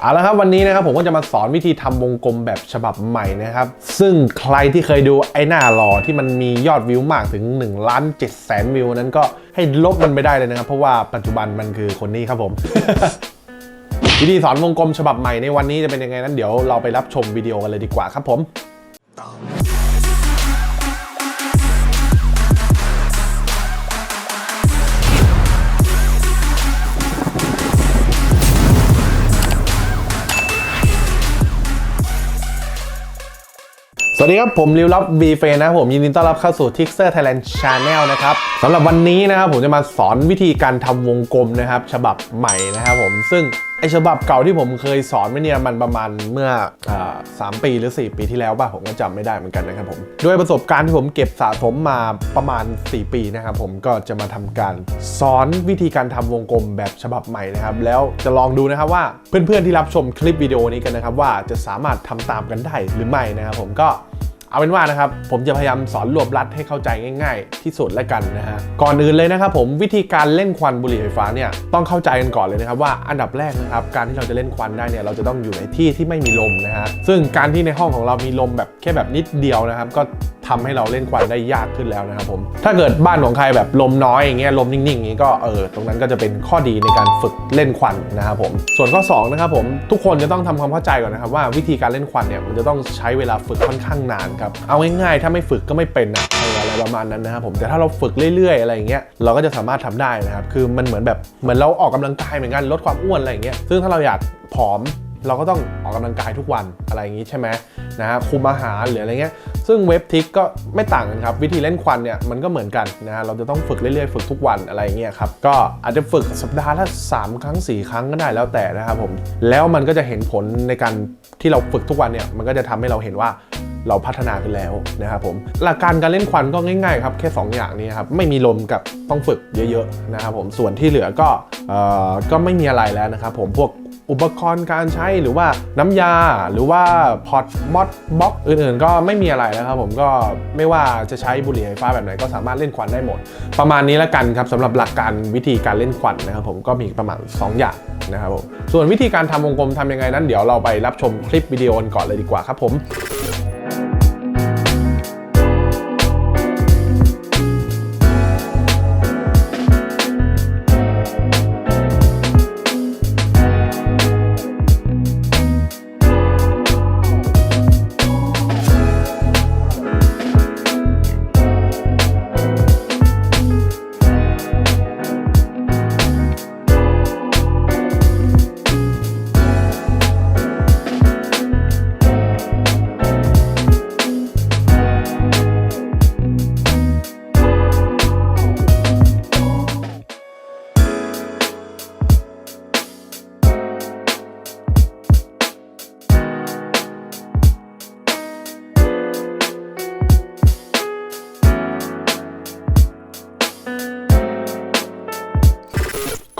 เอาละครับวันนี้นะครับผมก็จะมาสอนวิธีทำวงกลมแบบฉบับใหม่นะครับ ซึ่งใครที่เคยดูไอ้หน้าหล่อที่มันมียอดวิวมากถึง1ล้านเจ็ดแสนวิวนั้นก็ให้ลบมันไปได้เลยนะครับ เพราะว่าปัจจุบันมันคือคนนี้ครับผม วิธีสอนวงกลมฉบับใหม่ในวันนี้จะเป็นยังไงนั้นเดี๋ยวเราไปรับชมวิดีโอกันเลยดีกว่าครับผม สวัสดีครับ ผมริวลับ V เฟนะครับผมยินดีต้อนรับเข้าสู่ Tixer Thailand Channel นะครับสำหรับวันนี้นะครับผมจะมาสอนวิธีการทำวงกลมนะครับ ฉบับใหม่นะครับผมซึ่งไอฉบับเก่าที่ผมเคยสอนไว้เนี่ยมันประมาณเมื่ออาสามปีหรือ 4 ปีที่แล้วป่ะผมก็จำไม่ได้เหมือนกันนะครับผมด้วยประสบการณ์ที่ผมเก็บสะสมมาประมาณ 4 ปีนะครับผมก็จะมาทำการสอนวิธีการทำวงกลมแบบฉบับใหม่นะครับ แล้วจะลองดูนะครับว่าเพื่อนๆที่รับชมคลิปวิดีโอนี้กันนะครับ ว่าจะสามารถทำตามกันได้หรือไม่นะครับผมก็ เอาเป็นว่านะครับผมจะพยายามสอนรวบรัดให้เข้าใจง่าย ๆ ที่สุดแล้วกันนะฮะก่อนอื่นเลยนะครับผมวิธีการเล่นควันบุหรี่ไฟฟ้าเนี่ยต้องเข้าใจกันก่อนเลยนะครับว่าอันดับแรกนะครับการที่เราจะเล่นควันได้เนี่ยเราจะต้องอยู่ในที่ที่ไม่มีลมนะฮะซึ่งการที่ในห้องของเรามีลมแบบแค่แบบนิดเดียวนะครับก็ ทำให้เราเล่นควันได้ยากขึ้นแล้วนะครับผม ถ้าเกิดบ้านของใครแบบลมน้อยอย่างเงี้ยลมนิ่งๆอย่างงี้ก็เออตรงนั้นก็จะเป็นข้อดีในการฝึกเล่นควันนะครับผม ส่วนข้อสองนะครับผมทุกคนจะต้องทำความเข้าใจก่อนนะครับว่าวิธีการเล่นควันเนี่ยมันจะต้องใช้เวลาฝึกค่อนข้างนานครับเอาง่ายๆถ้าไม่ฝึกก็ไม่เป็นอะอออะไรประมาณนั้นนะครับผมแต่ถ้าเราฝึกเรื่อยๆ อะไรอย่างเงี้ยเราก็จะสามารถทำได้นะครับคือมันเหมือนแบบเหมือนเราออกกำลังกายเหมือนกันลดความอ้วนอะไรอย่างเงี้ยซึ่งถ้าเราอยากผอม เราก็ต้องออกกำลังกายทุกวันอะไรอย่างนี้ใช่ไหมนะฮะคุมอาหารหรืออะไรเงี้ยซึ่งเว็บทิกก็ไม่ต่างกันครับ วิธีเล่นควันเนี่ยมันก็เหมือนกันนะฮะเราจะต้องฝึกเรื่อยๆ ฝึกทุกวันอะไรเงี้ยครับก็อาจจะฝึกสัปดาห์ละ3ครั้ง 4 ครั้งก็ได้แล้วแต่นะครับผมแล้วมันก็จะเห็นผลในการที่เราฝึกทุกวันเนี่ยมันก็จะทำให้เราเห็นว่าเราพัฒนาขึ้นแล้วนะครับผมหลักการการเล่นควันก็ง่ายๆครับแค่ 2 อย่างนี้ครับไม่มีลมกับต้องฝึกเยอะๆนะครับผมส่วนที่เหลือก็เอ่อก็ไม่มีอะไรแล้วนะครับผมพวก อุปกรณ์การใช้หรือว่าน้ำยาหรือว่าพอตมอดบ็อกอื่นๆ ก็ไม่มีอะไรแล้วครับผมก็ไม่ว่าจะใช้บุหรี่ไฟฟ้าแบบไหนก็สามารถเล่นควันได้หมด ประมาณนี้แล้วกันครับสำหรับหลักการวิธีการเล่นควันนะครับผมก็มีประมาณ 2 อย่างนะครับผมส่วนวิธีการทำวงกลมทำยังไงนั้นเดี๋ยวเราไปรับชมคลิปวิดีโอกันก่อนเลยดีกว่าครับผม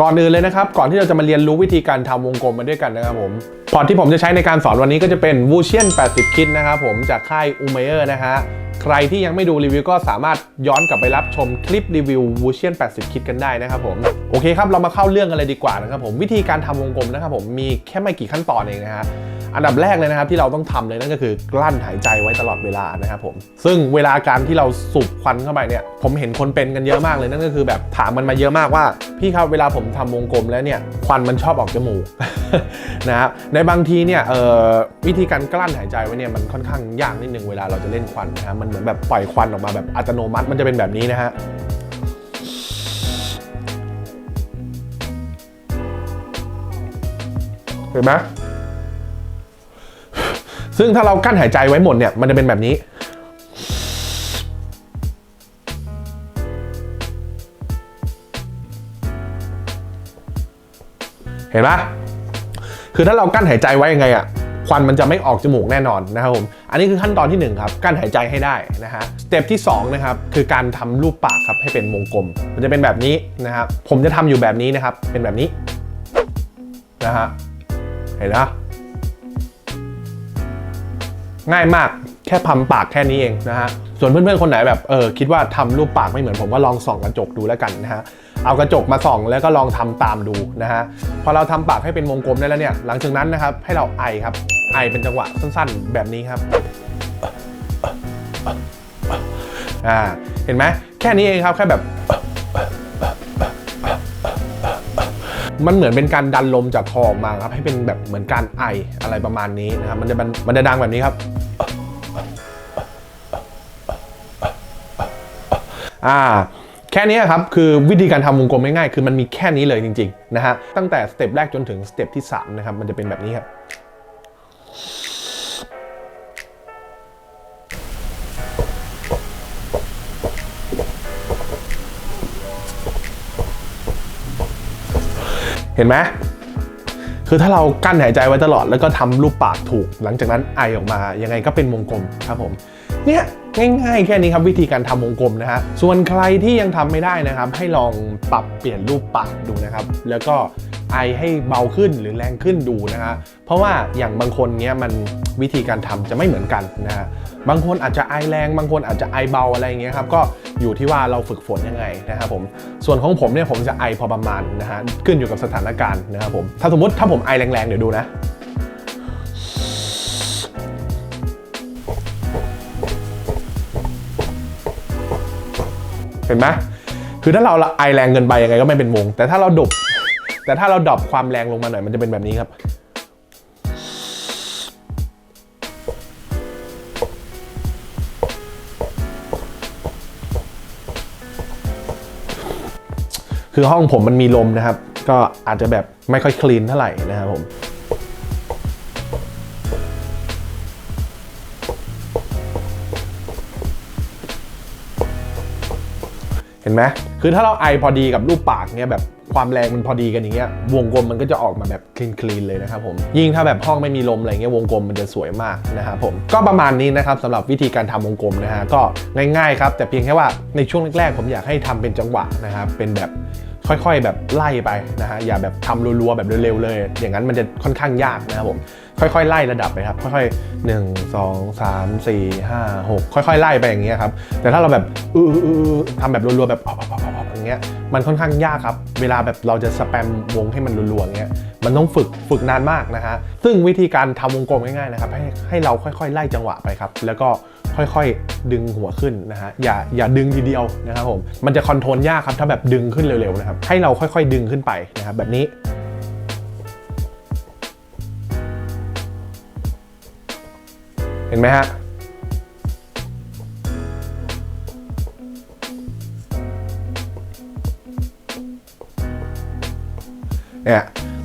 ก่อนอื่นเลยนะครับ ก่อนที่เราจะมาเรียนรู้วิธีการทำวงกลมมาด้วยกันนะครับผมพอร์ตที่ผมจะใช้ในการสอนวันนี้ก็จะเป็น w u c i a n 80 คิดนะครับผมจากค่าย u m a y e r นะฮะ รที่ยังไม่ดูรีวิวก็สามารถย้อนกลับไปรับชมคลิปรีวิว w u c i a n 80 Kit กันได้นะครับผม โอเคครับ เรามาเข้าเรื่องกันเลยดีกว่านะครับผมวิธีการทำวงกลมนะครับผมมีแค่ไม่กี่ขั้นตอนเองนะฮะอันดับแรกเลยนะครับที่เราต้องทำเลยนั่นก็คือกลั้นหายใจไว้ตลอดเวลานะครับผมซึ่งเวลาการที่เราสูบควันเข้าไปเนี่ยผมเห็นคนเป็นกันเยอะมากเลยนั่นก็คือแบบถามมันมาเยอะมากว่า พี่ครับเวลาผมทำวงกลมแล้วเนี่ยควันมันชอบออกจมูก นะครับในบางทีเนี่ยวิธีการกลั้นหายใจไว้เนี่ยมันค่อนข้างยากนิดนึงเวลาเราจะเล่นควันนะครับมันเหมือนแบบปล่อยควันออกมาแบบอัตโนมัติมันจะเป็นแบบนี้นะฮะเห็นไหมซึ่งถ้าเรากั้นหายใจไว้หมดเนี่ยมันจะเป็นแบบนี้เห็นปะ คือถ้าเรากั้นหายใจไว้ยังไงอะควันมันจะไม่ออกจมูกแน่นอนนะครับผม อันนี้คือขั้นตอนที่หนึ่งครับกั้นหายใจให้ได้นะฮะ สเต็ปที่สองนะครับคือการทำรูปปากครับให้เป็นวงกลม มันจะเป็นแบบนี้นะครับ ผมจะทำอยู่แบบนี้นะครับ เป็นแบบนี้นะฮะ เห็นนะง่ายมากแค่พัมปากแค่นี้เองนะฮะ ส่วนเพื่อนๆคนไหนแบบเออคิดว่าทำรูปปากไม่เหมือนผมก็ลองส่องกระจกดูแล้วกันนะฮะ เอากระจกมาส่องแล้วก็ลองทำตามดูนะฮะพอเราทำปากให้เป็นวงกลมได้แล้วเนี่ย หลังจากนั้นนะครับให้เราไอครับ ไอเป็นจังหวะสั้นๆ แบบนี้ครับอ่าเห็นไหมแค่นี้เองครับแค่แบบมันเหมือนเป็นการดันลมจากคอออกมาครับ ให้เป็นแบบเหมือนการไออะไรประมาณนี้นะครับมันจะมันจะดังแบบนี้ครับอ่า ค่นี้ครับคือวิธีการทำวงกลมง่ายๆคือมันมีแค่นี้เลยจริงๆนะฮะตั้งแต่สเต็ปแรกจนถึงสเต็ปที่3นะครับมันจะเป็นแบบนี้ครับเห็นไหมคือถ้าเรากั้นหายใจไว้ตลอดแล้วก็ทำรูปปากถูก หลังจากนั้นไอออกมายังไงก็เป็นวงกลมครับผม เนี่ย ง่ายๆแค่นี้ครับวิธีการทำวงกลมนะฮะส่วนใครที่ยังทำไม่ได้นะครับ ให้ลองปรับเปลี่ยนรูปปากดูนะครับ แล้วก็ไอให้เบาขึ้นหรือแรงขึ้นดูนะฮะเพราะว่าอย่างบางคนเนี้ยมันวิธีการทำจะไม่เหมือนกันนะฮะบางคนอาจจะไอแรง บางคนอาจจะไอเบาอะไรอย่างเงี้ยครับก็อยู่ที่ว่าเราฝึกฝนยังไงนะครับผมส่วนของผมเนี่ยผมจะไอพอประมาณนะฮะขึ้นอยู่กับสถานการณ์นะครับผมถ้าสมมติถ้าผมไอแรงๆเดี๋ยวดูนะ เห็นไหมคือถ้าเราไอแรงเกินไปยังไงก็ไม่เป็นวง แต่ถ้าเราดบ แต่ถ้าเราดรอปความแรงลงมาหน่อยมันจะเป็นแบบนี้ครับ คือห้องผมมันมีลมนะครับ ก็อาจจะแบบไม่ค่อยคลีนเท่าไหร่นะครับผม เห็นไหมคือถ้าเราไอพอดีกับรูปปากเนี่ยแบบความแรงมันพอดีกันอย่างเงี้ยวงกลมมันก็จะออกมาแบบคลีนคลีนเลยนะครับผมยิ่งถ้าแบบห้องไม่มีลมอะไรเงี้ยวงกลมมันจะสวยมากนะครับผมก็ประมาณนี้นะครับสำหรับวิธีการทำวงกลมนะฮะก็ง่ายๆครับแต่เพียงแค่ว่าในช่วงแรกๆผมอยากให้ทำเป็นจังหวะนะครับเป็นแบบค่อยๆ แบบไล่ไปนะฮะอย่าแบบทำรัวๆแบบเร็วๆเลย อย่างนั้นมันจะค่อนข้างยากนะครับผมค่อยๆ ไล่ระดับไปครับค่อยๆ 1 2 3 4 5 6 ค่อยๆ ไล่ไปอย่างเงี้ยครับแต่ถ้าเราแบบอืออือทำแบบรัวๆแบบออย่างเงี้ยมันค่อนข้างยากครับ เวลาแบบเราจะสแปมวงให้มันรัวๆเงี้ยมันต้องฝึกฝึกนานมากนะฮะซึ่งวิธีการทำวงกลมง่ายๆนะครับให้ให้เราค่อยๆ ไล่จังหวะไปครับ แล้วก็ค่อยๆ ดึงหัวขึ้นนะฮะอย่าอย่าดึงทีเดียวนะครับผมมันจะคอนโทรลยากครับถ้าแบบดึงขึ้นเร็วๆนะครับให้เราค่อยๆ ดึงขึ้นไปนะครับแบบนี้เห็นไหมฮะ เนี่ย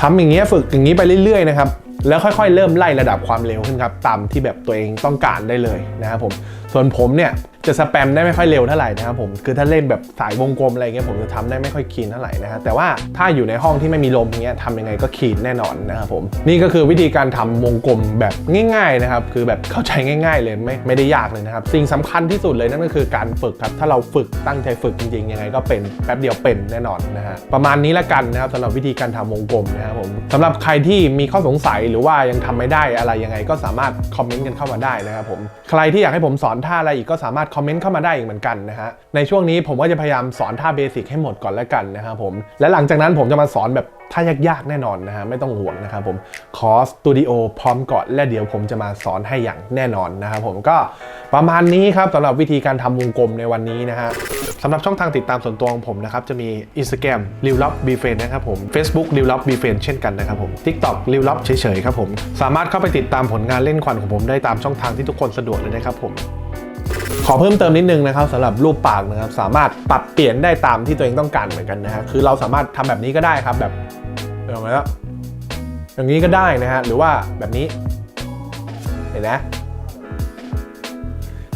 ทำอย่างเงี้ยฝึกอย่างนี้ไปเรื่อยๆนะครับแล้วค่อยๆ เริ่มไล่ระดับความเร็วขึ้นครับตามที่แบบตัวเองต้องการได้เลยนะครับผมส่วนผมเนี่ย จะสแปมได้ไม่ค่อยเร็วเท่าไหร่นะครับผมคือถ้าเล่นแบบสายวงกลมอะไรเงี้ยผมจะทำได้ไม่ค่อยคีนเท่าไหร่นะฮะแต่ว่าถ้าอยู่ในห้องที่ไม่มีลมเงี้ยทำยังไงก็คีนแน่นอนนะครับผมนี่ก็คือวิธีการทำวงกลมแบบง่ายๆนะครับคือแบบเข้าใจง่าย ๆ เลยไม่ไม่ได้ยากเลยนะครับสิ่งสำคัญที่สุดเลยนั่นก็คือการฝึกครับถ้าเราฝึกตั้งใจฝึกจริงๆยังไงก็เป็นแป๊บเดียวเป็นแน่นอนนะฮะประมาณนี้ละกันนะครับสำหรับวิธีการทำวงกลมนะครับผมสำหรับใครที่มีข้อสงสัยหรือว่ายังทำไม่ได้อะไรยังไงก็สามารถคอมเมนต์กันเข้ามาได้นะครับผมใครที่อยากให้ผมสอนท่าอะไรอีกก็สามารถคอมเมนต์เข้ามาได้อีกเหมือนกันนะฮะ ในช่วงนี้ผมก็จะพยายามสอนท่าเบสิกให้หมดก่อนแล้วกันนะครับผม และหลังจากนั้นผมจะมาสอนแบบท่ายากๆแน่นอนนะฮะ ไม่ต้องห่วงนะครับผม ขอสตูดิโอพร้อมก่อนและเดี๋ยวผมจะมาสอนให้อย่างแน่นอนนะครับผมก็ประมาณนี้ครับสำหรับวิธีการทำวงกลมในวันนี้นะฮะสำหรับช่องทางติดตามส่วนตัวของผมนะครับ จะมี Instagram ริวลับบีเฟนนะครับผม Facebook ริวลับบีเฟนเช่นกันนะครับผม TikTok ริวลับเฉยๆครับผม สามารถเข้าไปติดตามผลงานเล่นควันของผมได้ตามช่องทางที่ทุกคนสะดวกเลยนะครับผม ขอเพิ่มเติมนิดนึงนะครับสำหรับรูปปากนะครับสามารถปรับเปลี่ยนได้ตามที่ตัวเองต้องการเหมือนกันนะฮะคือเราสามารถทำแบบนี้ก็ได้ครับแบบเห็นไหมครับอย่างนี้ก็ได้นะฮะหรือว่าแบบนี้เห็นไหม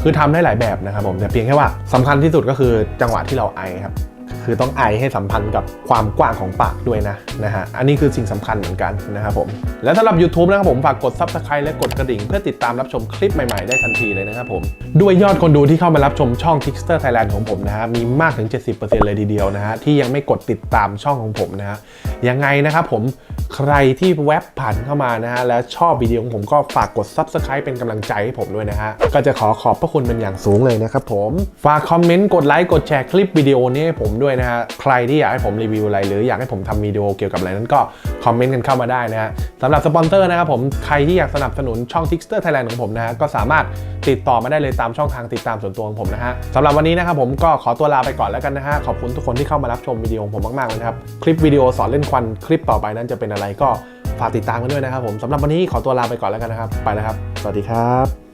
คือทำได้หลายแบบนะครับผมแต่เพียงแค่ว่าสำคัญที่สุดก็คือจังหวะที่เราไอครับ คือต้องไอให้สัมพันธ์กับความกว้างของปากด้วยนะนะฮะอันนี้คือสิ่งสำคัญเหมือนกันนะครับผมและสำหรับ YouTube นะครับผมฝากกด Subscribe และกดกระดิ่ง เพื่อติดตามรับชมคลิปใหม่ๆ ได้ทันทีเลยนะครับผมด้วยยอดคนดูที่เข้ามารับชมช่อง Tixter Thailand ของผมนะฮะมีมากถึง 70%เลยทีเดียวนะฮะที่ยังไม่กดติดตามช่องของผมนะฮะยังไงนะครับผม ใครที่แวบผ่านเข้ามานะฮะแล้วชอบวิดีโอของผมก็ฝากกด Subscribe เป็นกำลังใจให้ผมด้วยนะฮะ ก็จะขอขอบพระคุณเป็นอย่างสูงเลยนะครับผม ฝากคอมเมนต์กดไลค์กดแชร์คลิปวิดีโอนี้ให้ผมด้วยนะฮะ ใครที่อยากให้ผมรีวิวอะไร หรืออยากให้ผมทำวิดีโอเกี่ยวกับอะไรนั้นก็คอมเมนต์กันเข้ามาได้นะฮะสำหรับสปอนเซอร์นะครับผมใครที่อยากสนับสนุนช่อง Tixter Thailand ของผมนะฮะก็สามารถติดต่อมาได้เลยตามช่องทางติดตามส่วนตัวของผมนะฮะสำหรับวันนี้นะครับผมก็ขอตัวลาไปก่อนแล้วกันนะฮะขอบคุณทุกคนที่เข้ามารับชมวิดีโอของผมมากๆเลยครับคลิปวิดีโอสอนเล่นควันคลิปต่อไปนั้นจะเป็นอะไรก็ฝากติดตามกันด้วยนะครับผมสำหรับวันนี้ขอตัวลาไปก่อนแล้วกันนะครับ ไปแล้วครับ สวัสดีครับ